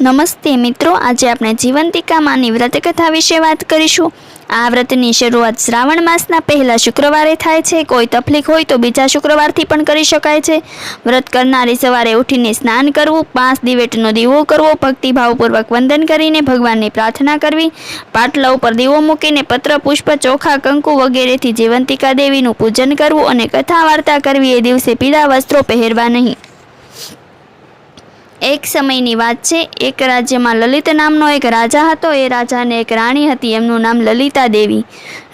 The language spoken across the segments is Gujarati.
નમસ્તે મિત્રો, આજે આપણે જીવંતિકામાંની વ્રતકથા વિશે વાત કરીશું. આ વ્રતની શરૂઆત શ્રાવણ માસના પહેલા શુક્રવારે થાય છે. કોઈ તકલીફ હોય તો બીજા શુક્રવારથી પણ કરી શકાય છે. વ્રત કરનારી સવારે ઉઠીને સ્નાન કરવું, પાંચ દિવેટનો દીવો કરવો, ભક્તિભાવપૂર્વક વંદન કરીને ભગવાનની પ્રાર્થના કરવી, પાટલા ઉપર દીવો મૂકીને પત્ર, પુષ્પ, ચોખા, કંકુ વગેરેથી જીવંતિકા દેવીનું પૂજન કરવું અને કથા વાર્તા કરવી એ દિવસે પીળા વસ્ત્રો પહેરવા નહીં. એક સમયની વાત છે, એક રાજ્યમાં લલિત નામનો એક રાજા હતો, એ રાજાને એક રાણી હતી, એમનું નામ લલિતા દેવી.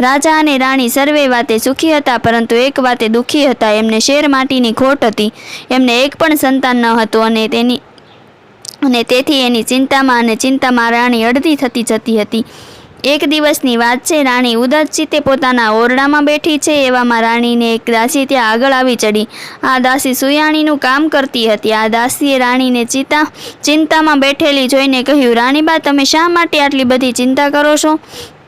રાજા અને રાણી સર્વે વાતે સુખી હતા, પરંતુ એક વાતે દુઃખી હતા, એમને શેર માટીની ખોટ હતી. એમને એક પણ સંતાન ન હતું અને તેની, અને તેથી એની ચિંતામાં અને ચિંતામાં રાણી અડધી થતી જતી હતી. એક દિવસની વાત છે રાણી ઉદાસ ચિત્તે પોતાના ઓરડામાં બેઠી છે એવામાં રાણીને એક દાસી ત્યાં આગળ આવી ચડી. આ દાસી સુયાણીનું કામ કરતી હતી. આ દાસીએ રાણીને ચિંતા ચિંતામાં બેઠેલી જોઈને કહ્યું રાણીબા તમે શા માટે આટલી બધી ચિંતા કરો છો? "હમ,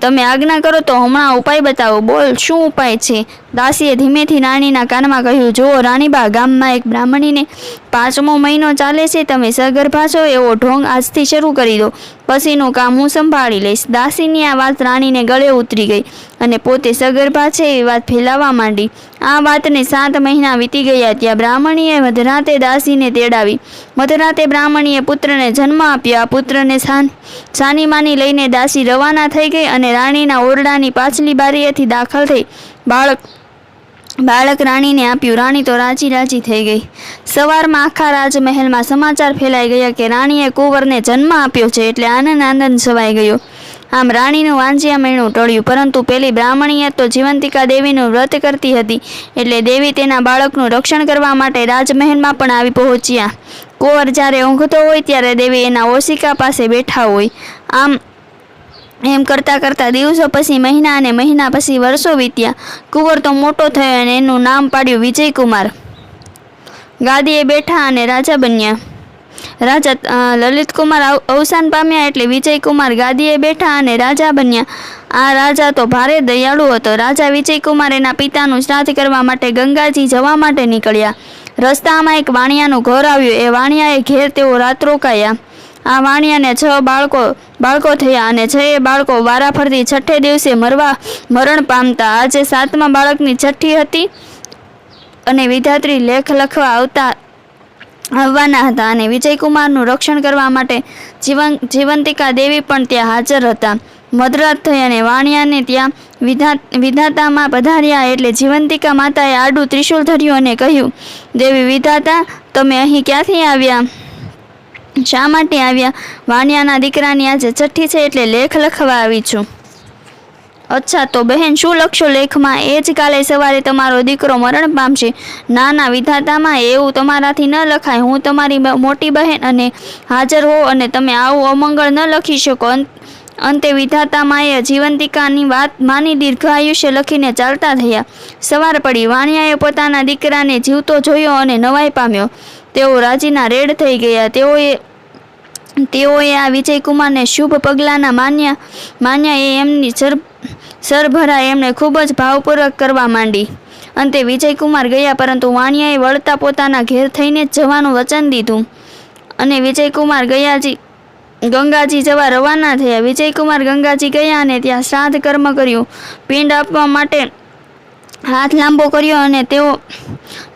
તમે આજ્ઞા કરો તો હમણાં ઉપાય બતાવો. બોલ, શું ઉપાય છે? દાસીએ ધીમેથી રાણીના કાનમાં કહ્યું, જુઓ, રાણીબા, ગામમાં એક બ્રાહ્મણીને પાંચમો મહિનો ચાલે છે. તમે સગર્ભા છો, એવો ઢોંગ આજથી શરૂ કરી દો. પછીનું કામ હું સંભાળી લઈશ. દાસીની આ વાત રાણીને ગળે ઉતરી ગઈ. અને પોતે સગર્ભા છે એ વાત ફેલાવવા માંડી. આ વાતને સાત મહિના વીતી ગયા ત્યાં બ્રાહ્મણીએ મધરાતે દાસીને તેડાવી. મધરાતે બ્રાહ્મણીએ પુત્રને જન્મ આપ્યો. આ પુત્રને સાન, સાનીમાની લઈને દાસી રવાના થઈ ગઈ અને રાણીના ઓરડાની પાછલી બારીએથી દાખલ થઈ. બાળક બાળક રાણીને આપ્યું. રાણી તો રાજી રાજી થઈ ગઈ. સવારમાં આખા રાજમહેલમાં સમાચાર ફેલાઈ ગયા કે રાણીએ કુંવરને જન્મ આપ્યો છે એટલે આનંદ આનંદ છવાઈ ગયો. આમ રાણીનું વાંજિયા મહિનું ટળ્યું, પરંતુ પેલી બ્રાહ્મણીએ તો જીવંતિકા દેવીનું વ્રત કરતી હતી, એટલે દેવી તેના બાળકનું રક્ષણ કરવા માટે રાજમહેલમાં પણ આવી પહોંચ્યા. કુંવર જ્યારે ઊંઘતો હોય ત્યારે દેવી એના ઓશિકા પાસે બેઠા હોય. આમ એમ કરતાં કરતાં દિવસો પછી મહિના અને મહિના પછી વર્ષો વીત્યા. કુંવર તો મોટો થયો અને એનું નામ પાડ્યું વિજયકુમાર. ગાદીએ બેઠા અને રાજા બન્યા. રાજા લલિતકુમાર અવસાન પામ્યા એટલે વિજયકુમાર ગાદીએ બેઠા અને રાજા બન્યા. આ રાજા તો ભારે દયાળુ હતો. રાજા વિજયકુમાર એના પિતાનું શ્રાદ્ધ કરવા માટે ગંગાજી જવા માટે નીકળ્યા. રસ્તામાં એક વાણિયાનું ઘર આવ્યું. એ વાણિયાએ ઘેર તેઓ રાત રોકાયા. આ વાણિયાને છ બાળકો બાળકો થયા અને છ બાળકો બાળકો વારાફરતી છઠ્ઠે દિવસે મરવા, મરણ પામતા. આજે સાતમા બાળકની છઠ્ઠી હતી અને વિધાત્રી લેખ લખવા આવતા આવવાના હતા અને વિજયકુમારનું રક્ષણ કરવા માટે જીવન જીવંતિકા દેવી પણ ત્યાં હાજર હતા. મધરાત થઈ અને વાણિયાને ત્યાં વિધા વિધાતામાં પધાર્યા એટલે જીવંતિકા માતાએ આડું ત્રિશુલ ધર્યું અને કહ્યું, દેવી વિધાતા, તમે અહીં ક્યાંથી આવ્યા? શા માટે આવ્યા? વાણિયાના દીકરાની આજે છઠ્ઠી છે એટલે લેખ લખવા આવી છું. અચ્છા, તો બહેન, શું લખશો લેખમાં? એ જ કાલે સવારે તમારો દીકરો મરણ પામશે. ના ના વિધાતામાં એવું તમારાથી ન લખાય. હું તમારી મોટી બહેન અને હાજર હો અને તમે આવું અમંગળ ન લખી શકો. અંત- વિધાતામાએ જીવંતિકાની વાત માની દીર્ઘાયુષ્ય લખીને ચાલતા થયા. સવાર પડી. વાણિયાએ પોતાના દીકરાને જીવતો જોયો અને નવાઈ પામ્યો. તેઓ રાજીના રેડ થઈ ગયા. તેઓએ તેઓએ આ વિજયકુમારને શુભ પગલાંના માન્યા માન્યા એ એમની સર, સરભરા એમણે ખૂબ જ ભાવપૂર્વક કરવા માંડી. અંતે વિજયકુમાર ગયા પરંતુ વાણિયાએ વળતા પોતાના ઘેર થઈને જ જવાનું વચન દીધું. અને વિજયકુમાર ગયાજી, ગંગાજી જવા રવાના થયા. વિજયકુમાર ગંગાજી ગયા અને ત્યાં શ્રાદ્ધ કર્મ કર્યું. પિંડ આપવા માટે હાથ લાંબો કર્યો અને તેઓ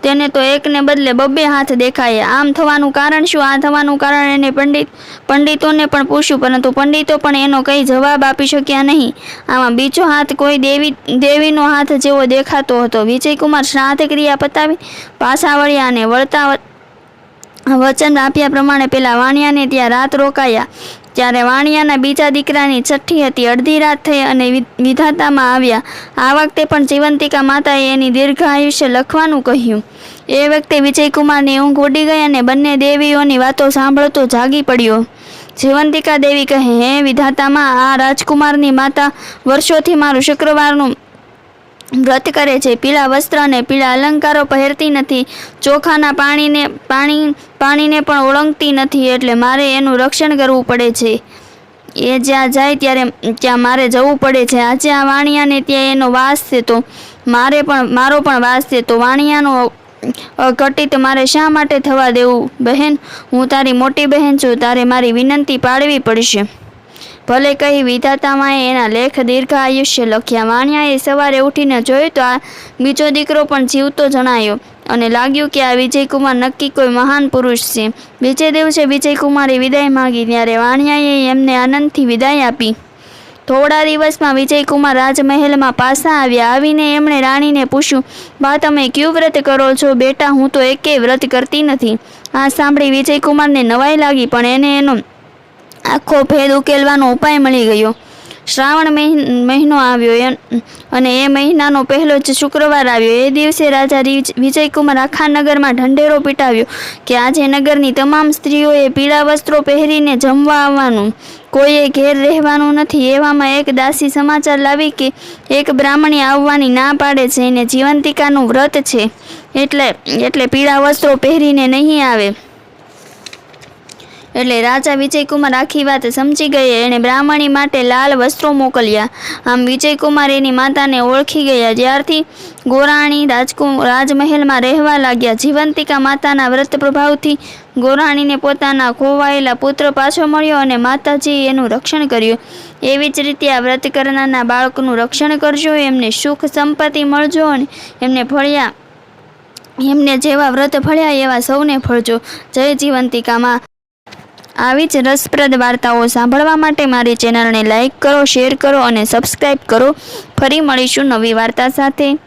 તેને તો એકને બદલે બબ્બે હાથ દેખાયા. આમ થવાનું કારણ શું? આ થવાનું કારણ એને પંડિત, પંડિતોને પણ પૂછ્યું, પરંતુ પંડિતો પણ એનો કંઈ જવાબ આપી શક્યા નહીં. આમાં બીજો હાથ કોઈ દેવી, દેવીનો હાથ જેવો દેખાતો હતો. વિજયકુમાર શ્રાદ્ધ ક્રિયા પતાવી પાછા વળ્યા અને વળતા વચન આપ્યા પ્રમાણે પેલા વાણિયાને ત્યાં રાત રોકાયા. ત્યારે વાણિયાના બીજા દીકરાની છઠ્ઠી હતી, અડધી રાત થઈ અને વિધાતામાં આવ્યા. આ વખતે પણ જીવંતિકા માતાએ એની દીર્ઘ આયુષ્ય લખવાનું કહ્યું. એ વખતે વિજયકુમારની ઊંઘ ઉડી ગઈ અને બંને દેવીઓની વાતો સાંભળતો જાગી પડ્યો. જીવંતિકા દેવી કહે, હે વિધાતામાં, આ રાજકુમારની માતા, વર્ષોથી મારું શુક્રવારનું વ્રત કરે છે. પીળા વસ્ત્ર અને પીળા અલંકારો પહેરતી નથી. ચોખાના પાણીને, પાણી, પાણીને પણ ઓળંગતી નથી એટલે મારે એનું રક્ષણ કરવું પડે છે. એ જ્યાં જાય ત્યારે ત્યાં મારે જવું પડે છે. આજે આ વાણિયાને ત્યાં એનો વાસ છે તો મારે પણ, મારો પણ વાસ છે તો વાણિયાનો ઘટિત મારે શા માટે થવા દેવું? બહેન, હું તારી મોટી બહેન છું. તારે મારી વિનંતી પાડવી પડશે. ભલે કહી વિધાતામાં એના લેખ દીર્ઘ આયુષ્ય લખ્યા. વાણિયાએ સવારે ઉઠીને જોયું તો આ બીજો દીકરો પણ જીવતો જણાયો અને લાગ્યું કે આ વિજયકુમાર નક્કી કોઈ મહાન પુરુષ છે. બીજે દિવસે વિજયકુમારે વિદાય માંગી ત્યારે વાણિયાએ એમને આનંદથી વિદાય આપી. થોડા દિવસમાં વિજયકુમાર રાજમહેલમાં પાછા આવ્યા. આવીને એમણે રાણીને પૂછ્યું, બા, તમે કયું વ્રત કરો છો? બેટા, હું તો એકેય વ્રત કરતી નથી. આ સાંભળી વિજયકુમારને નવાઈ લાગી, પણ એને એનો આખો ભેદ ઉકેલવાનો ઉપાય મળી ગયો. શ્રાવણ મહિ- મહિનો આવ્યો અને એ મહિનાનો પહેલો જ શુક્રવાર આવ્યો. એ દિવસે રિજ- વિજયકુમાર આખા નગરમાં ઢંઢેરો પીટાવ્યો કે આજે નગરની તમામ સ્ત્રીઓએ પીળા વસ્ત્રો પહેરીને જમવા આવવાનું. કોઈએ ઘેર રહેવાનું નથી. એવામાં એક દાસી સમાચાર લાવી કે એક બ્રાહ્મણી આવવાની ના પાડે છે. એને જીવંતિકાનું વ્રત છે. એટલે એટલે પીળા વસ્ત્રો પહેરીને નહીં આવે. એટલે રાજા વિજયકુમાર આખી વાત સમજી ગયા. એણે બ્રાહ્મણી માટે લાલ વસ્ત્રો મોકલ્યા. આમ વિજયકુમાર એની માતાને ઓળખી ગયા. જ્યારથી ગોરાણી રાજકુ, રાજમહેલમાં રહેવા લાગ્યા. જીવંતિકા માતાના વ્રત પ્રભાવથી ગોરાણીને પોતાના ખોવાયેલા પુત્ર પાછો મળ્યો અને માતાજીએ એનું રક્ષણ કર્યું. એવી જ રીતે આ વ્રત કરનારના બાળકનું રક્ષણ કરજો. એમને સુખ સંપત્તિ મળજો અને એમને ફળ્યા, એમને જેવા વ્રત ફળ્યા એવા સૌને ફળજો. જય જીવંતિકામાં આવી જ રસપ્રદ વાર્તાઓ સાંભળવા માટે મારી ચેનલને લાઈક કરો, શેર કરો અને સબસ્ક્રાઈબ કરો. ફરી મળીશું નવી વાર્તા સાથે.